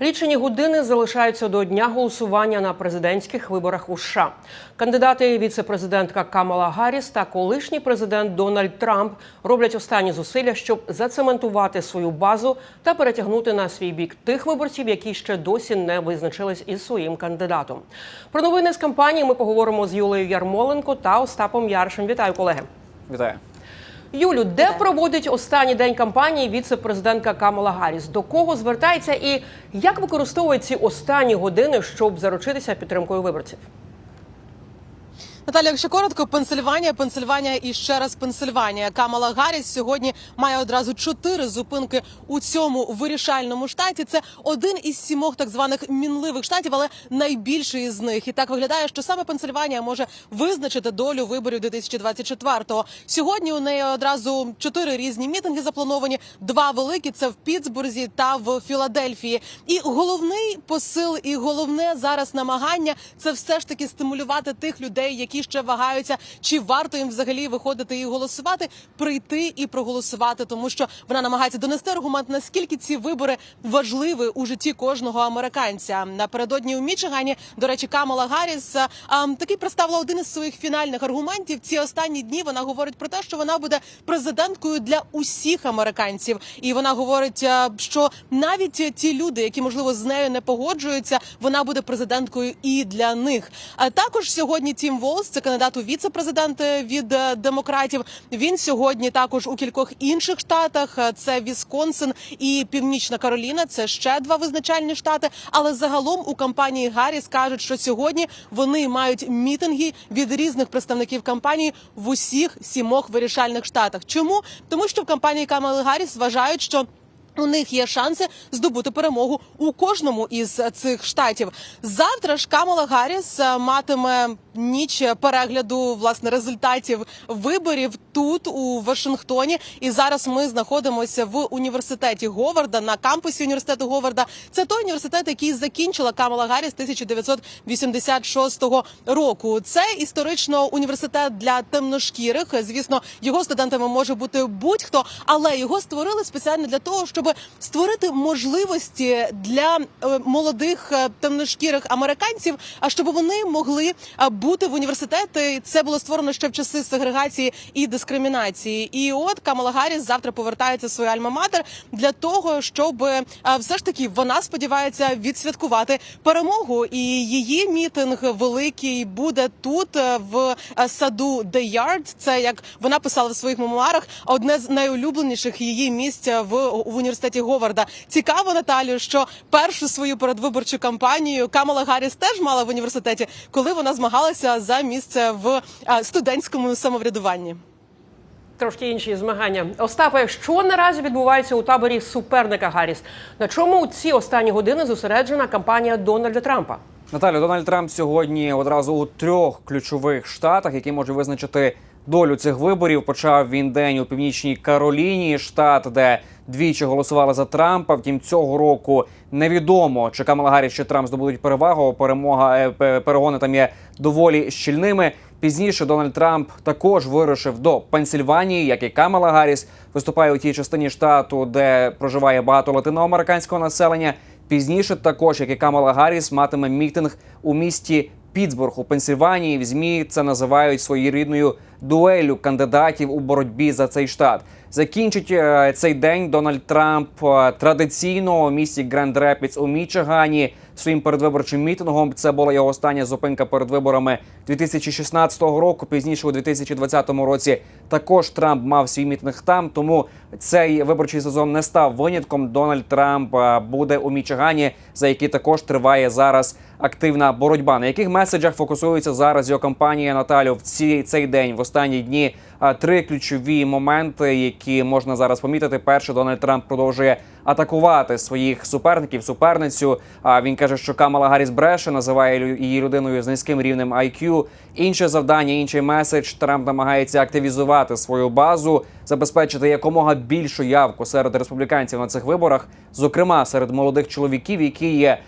Лічені години залишаються до дня голосування на президентських виборах у США. Кандидати віце-президентка Камала Гарріс та колишній президент Дональд Трамп роблять останні зусилля, щоб зацементувати свою базу та перетягнути на свій бік тих виборців, які ще досі не визначились із своїм кандидатом. Про новини з кампанії ми поговоримо з Юлею Ярмоленко та Остапом Яршем. Вітаю, колеги. Вітаю. Юлю, де проводить останній день кампанії віце-президентка Камала Гарріс? До кого звертається і як використовує ці останні години, щоб заручитися підтримкою виборців? Наталя, якщо коротко, Пенсильванія, Пенсильванія і ще раз Пенсильванія. Камала Гарріс сьогодні має одразу чотири зупинки у цьому вирішальному штаті. Це один із сімох так званих мінливих штатів, але найбільший із них. І так виглядає, що саме Пенсильванія може визначити долю виборів 2024-го. Сьогодні у неї одразу чотири різні мітинги заплановані. Два великі це в Пітсбурзі та в Філадельфії. І головний посил, і головне зараз намагання це все ж таки стимулювати тих людей, які ще вагаються, чи варто їм взагалі виходити і голосувати, прийти і проголосувати, тому що вона намагається донести аргумент, наскільки ці вибори важливі у житті кожного американця. Напередодні у Мічигані, до речі, Камала Гарріс а, а, таки представила один із своїх фінальних аргументів. Ці останні дні вона говорить про те, що вона буде президенткою для усіх американців, і вона говорить, що навіть ті люди, які можливо з нею не погоджуються, вона буде президенткою і для них. А також сьогодні Тім Волс, це кандидат у віце-президенти від е, демократів. Він сьогодні також у кількох інших штатах. Е, Це Вісконсин і Північна Кароліна. Це ще два визначальні штати. Але загалом у кампанії Гарріс кажуть, що сьогодні вони мають мітинги від різних представників кампанії в усіх сімох вирішальних штатах. Чому тому, що в кампанії Камали Гарріс вважають, що у них є шанси здобути перемогу у кожному із цих штатів. Завтра ж Камала Гарріс е, матиме ніч перегляду власне результатів виборів тут у Вашингтоні. І зараз ми знаходимося в університеті Говарда на кампусі університету Говарда. Це той університет, який закінчила Камала Гарріс 1986 року. Це історично університет для темношкірих. Звісно, його студентами може бути будь-хто, але його створили спеціально для того, щоб створити можливості для е, молодих е, темношкірих американців, а щоб вони могли е, бути в університеті. Це було створено ще в часи сегрегації і дискримінації. І от Камала Гарріс завтра повертається в свою альма-матер для того, щоб е, все ж таки вона сподівається відсвяткувати перемогу. І її мітинг великий буде тут е, в е, саду The Yard. Це як вона писала в своїх мемуарах, одне з найулюбленіших її місць в, в університеті Говарда. Цікаво, Наталю, що першу свою передвиборчу кампанію Камала Гарріс теж мала в університеті, коли вона змагалася за місце в студентському самоврядуванні. Трошки інші змагання. Остапе, що наразі відбувається у таборі суперника Гарріс? На чому у ці останні години зосереджена кампанія Дональда Трампа? Наталю, Дональд Трамп сьогодні одразу у трьох ключових штатах, які може визначити долю цих виборів. Почав він день у північній Кароліні, штат, де двічі голосували за Трампа. Втім, цього року невідомо, чи Камала Гарріс, чи Трамп здобудуть перевагу. Перемога е, перегони там є доволі щільними. Пізніше Дональд Трамп також вирушив до Пенсільванії, як і Камала Гарріс, виступає у тій частині штату, де проживає багато латиноамериканського населення. Пізніше також, як і Камала Гарріс, матиме мітинг у місті Пітсбург у Пенсільванії. В змі це називають своєрідною дуелю кандидатів у боротьбі за цей штат. Закінчить е, цей день Дональд Трамп е, традиційно у місті Гранд Репідс у Мічигані своїм передвиборчим мітингом. Це була його остання зупинка перед виборами 2016 року. Пізніше у 2020 році також Трамп мав свій мітинг там. Тому цей виборчий сезон не став винятком. Дональд Трамп е, буде у Мічигані, за який також триває зараз активна боротьба. На яких меседжах фокусується зараз його кампанія Наталю в ці цей день, останні дні? Три ключові моменти, які можна зараз помітити. Перше, Дональд Трамп продовжує атакувати своїх суперників, суперницю. Він каже, що Камала Гарріс бреше, називає її людиною з низьким рівнем IQ. Інше завдання, інший меседж. Трамп намагається активізувати свою базу, забезпечити якомога більшу явку серед республіканців на цих виборах, зокрема серед молодих чоловіків, які є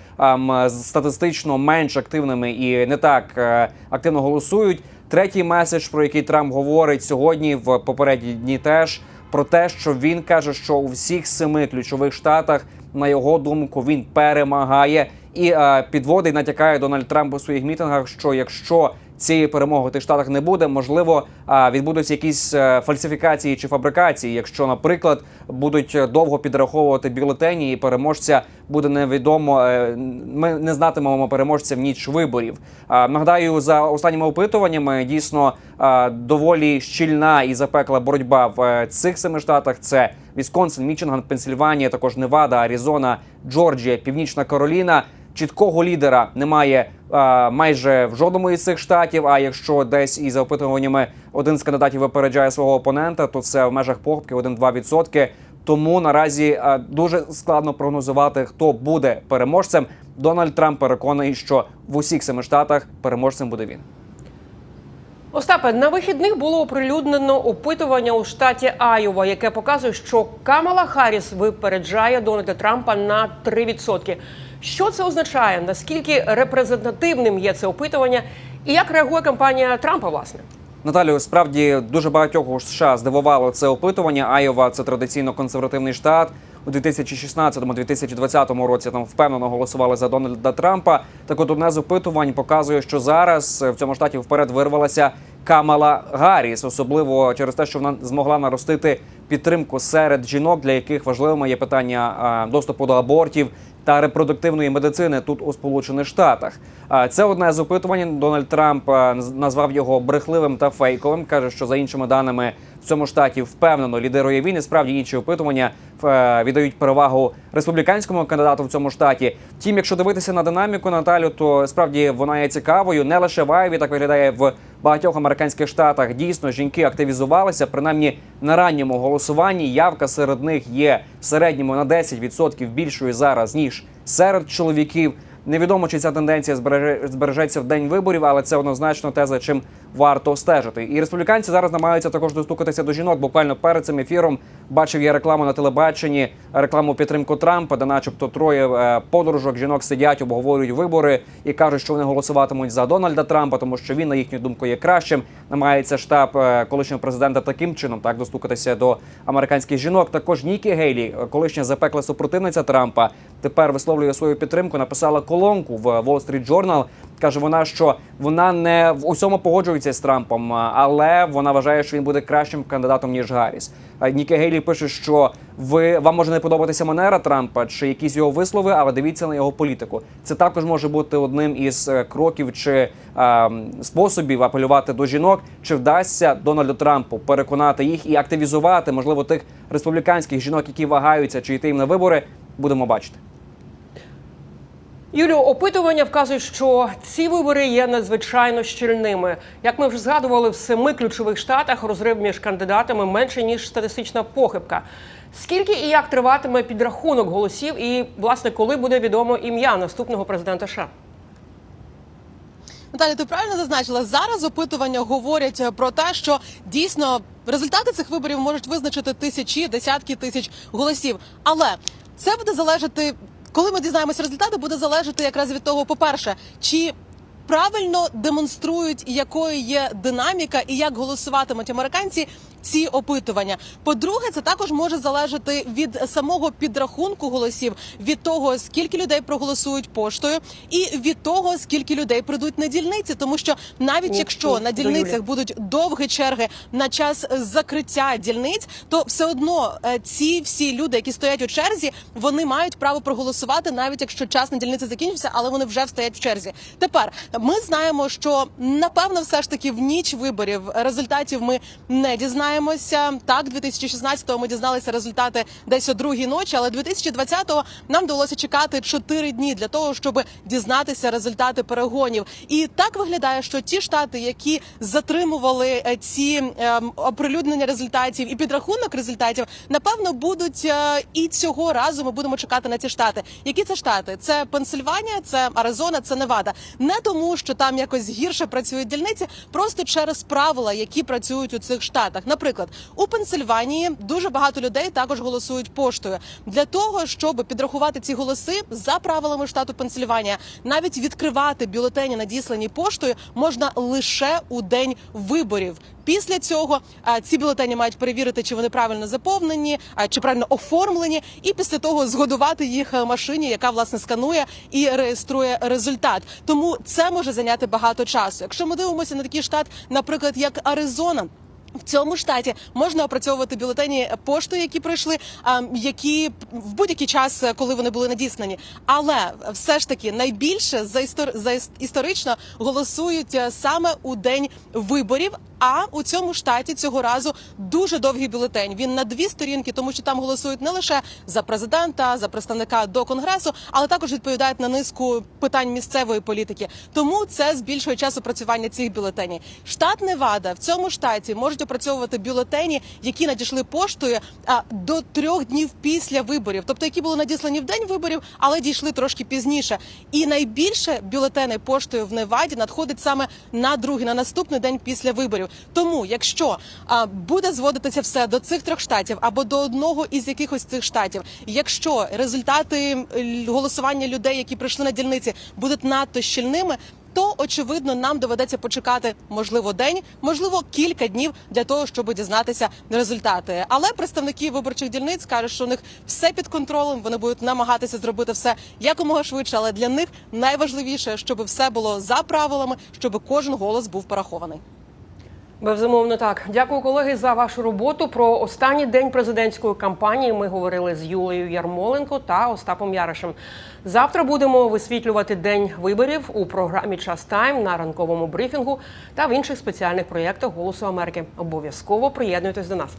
статистично менш активними і не так е, активно голосують. Третій меседж, про який Трамп говорить сьогодні в попередні дні, теж про те, що він каже, що у всіх семи ключових штатах на його думку він перемагає. І е, підводить, натякає Дональд Трамп у своїх мітингах, що якщо цієї перемоги в штатах не буде, можливо, відбудуться якісь е, фальсифікації чи фабрикації. Якщо, наприклад, будуть е, довго підраховувати бюлетені, і переможця буде невідомо. е, Ми не знатимемо переможця в ніч виборів. Нагадаю, за останніми опитуваннями дійсно доволі щільна і запекла боротьба в цих семи штатах. Це Вісконсин, Мічинган, Пенсильванія, також Невада, Аризона, Джорджія, Північна Кароліна. Чіткого лідера немає а, майже в жодному із цих штатів. А якщо десь із за опитуваннями один з кандидатів випереджає свого опонента, то це в межах похибки 1-2%. Тому наразі а, дуже складно прогнозувати, хто буде переможцем. Дональд Трамп переконаний, що в усіх семи штатах переможцем буде він. Остапе, на вихідних було оприлюднено опитування у штаті Айова, яке показує, що Камала Харріс випереджає Дональда Трампа на 3%. Що це означає? Наскільки репрезентативним є це опитування, і як реагує кампанія Трампа, власне? Наталію, справді дуже багатьох у США здивувало це опитування. Айова це традиційно консервативний штат. У 2016-2020 році там впевнено голосували за Дональда Трампа. Так от одне з опитувань показує, що зараз в цьому штаті вперед вирвалася Камала Гарріс, особливо через те, що вона змогла наростити підтримку серед жінок, для яких важливими є питання доступу до абортів та репродуктивної медицини тут у Сполучених Штатах. Це одне з опитувань. Дональд Трамп назвав його брехливим та фейковим. каже, що за іншими даними цьому штаті впевнено лідирує він. І справді інші опитування е, віддають перевагу республіканському кандидату в цьому штаті. Втім, якщо дивитися на динаміку Наталю, то справді вона є цікавою. Не лише в Айові так виглядає в багатьох американських штатах. Дійсно, жінки активізувалися. Принаймні на ранньому голосуванні явка серед них є в середньому на 10% більшою зараз ніж серед чоловіків. Невідомо, чи ця тенденція збереже- збережеться в день виборів, але це однозначно те, за чим варто стежити. І республіканці зараз намагаються також достукатися до жінок. Буквально перед цим ефіром бачив я рекламу на телебаченні, рекламу підтримку Трампа, де, начебто, троє е, подружок жінок сидять, обговорюють вибори і кажуть, що вони голосуватимуть за Дональда Трампа, тому що він, на їхню думку, є кращим. Намагається штаб е, колишнього президента таким чином так достукатися до американських жінок. Також Нікі Гейлі, колишня запекла супротивниця Трампа, тепер висловлює свою підтримку. Написала колонку в Wall Street Journal. Каже вона, що вона не в усьому погоджується з Трампом, але вона вважає, що він буде кращим кандидатом ніж Гарріс. Нікі Гейлі пише, що ви вам може не подобатися манера Трампа чи якісь його вислови, але дивіться на його політику. Це також може бути одним із е, кроків чи м, способів апелювати до жінок. Чи вдасться Дональду Трампу переконати їх і активізувати, можливо, тих республіканських жінок, які вагаються, чи йти їм на вибори, будемо бачити. Юлю, опитування вказують, що ці вибори є надзвичайно щільними. Як ми вже згадували, в семи ключових штатах розрив між кандидатами менше ніж статистична похибка. Скільки і як триватиме підрахунок голосів, і власне коли буде відомо ім'я наступного президента США? Наталі, ти правильно зазначила зараз. Опитування говорять про те, що дійсно результати цих виборів можуть визначити тисячі, десятки тисяч голосів. Але це буде залежати, коли ми дізнаємося результати, буде залежати якраз від того, по-перше, чи правильно демонструють, якою є динаміка і як голосуватимуть американці. Ці опитування. По-друге, це також може залежати від самого підрахунку голосів, від того скільки людей проголосують поштою, і від того скільки людей прийдуть на дільниці. Тому що навіть Ні, якщо на дільницях будуть довгі черги на час закриття дільниць, то все одно е, ці всі люди, які стоять у черзі, вони мають право проголосувати, навіть якщо час на дільниці закінчився, але вони вже стоять в черзі. Тепер ми знаємо, що напевно, все ж таки в ніч виборів результатів ми не дізнаємося. Так, 2016-го ми дізналися результати десь о другій ночі, але 2020-го нам довелося чекати 4 дні для того, щоб дізнатися результати перегонів. І так виглядає, що ті штати, які затримували е, ці ем, оприлюднення результатів і підрахунок результатів, напевно, будуть е, і цього разу ми будемо чекати на ці штати. Які це штати? Це Пенсильванія, це Аризона, це Невада. Не тому, що там якось гірше працюють дільниці, просто через правила, які працюють у цих штатах. Наприклад, у Пенсильванії дуже багато людей також голосують поштою для того, щоб підрахувати ці голоси за правилами штату Пенсильванія. Навіть відкривати бюлетені, надіслані поштою, можна лише у день виборів. Після цього ці бюлетені мають перевірити, чи вони правильно заповнені, а, чи правильно оформлені, і після того згодувати їх е, машині, яка власне сканує і реєструє результат. Тому це може зайняти багато часу. Якщо ми дивимося на такий штат, наприклад, як Аризона. В цьому штаті можна опрацьовувати бюлетені поштою, які прийшли, які в будь-який час, е, коли вони були надіслані. Але все ж таки найбільше за історично голосують е, саме у день виборів. А у цьому штаті цього разу дуже довгий бюлетень. Він на дві сторінки, тому що там голосують не лише за президента, за представника до конгресу, але також відповідають на низку питань місцевої політики. Тому це збільшує час опрацювання цих бюлетенів. Штат Невада в цьому штаті можуть опрацьовувати бюлетені, які надійшли поштою а, до трьох днів після виборів, тобто які були надіслані в день виборів, але дійшли трошки пізніше. І найбільше бюлетени поштою в Неваді надходить саме на другий, на наступний день після виборів. Тому, якщо а, буде зводитися все до цих трьох штатів або до одного із якихось цих штатів, якщо результати голосування людей, які прийшли на дільниці, будуть надто щільними. То очевидно нам доведеться почекати можливо день, можливо кілька днів для того, щоб дізнатися результати. Але представники виборчих дільниць кажуть, що у них все під контролем. Вони будуть намагатися зробити все якомога швидше. Але для них найважливіше, щоб все було за правилами, щоб кожен голос був порахований. Безумовно, так. Дякую, колеги, за вашу роботу. Про останній день президентської кампанії ми говорили з Юлею Ярмоленко та Остапом Яришем. Завтра будемо висвітлювати день виборів у програмі Час Тайм на ранковому брифінгу та в інших спеціальних проєктах Голосу Америки. Обов'язково приєднуйтесь до нас.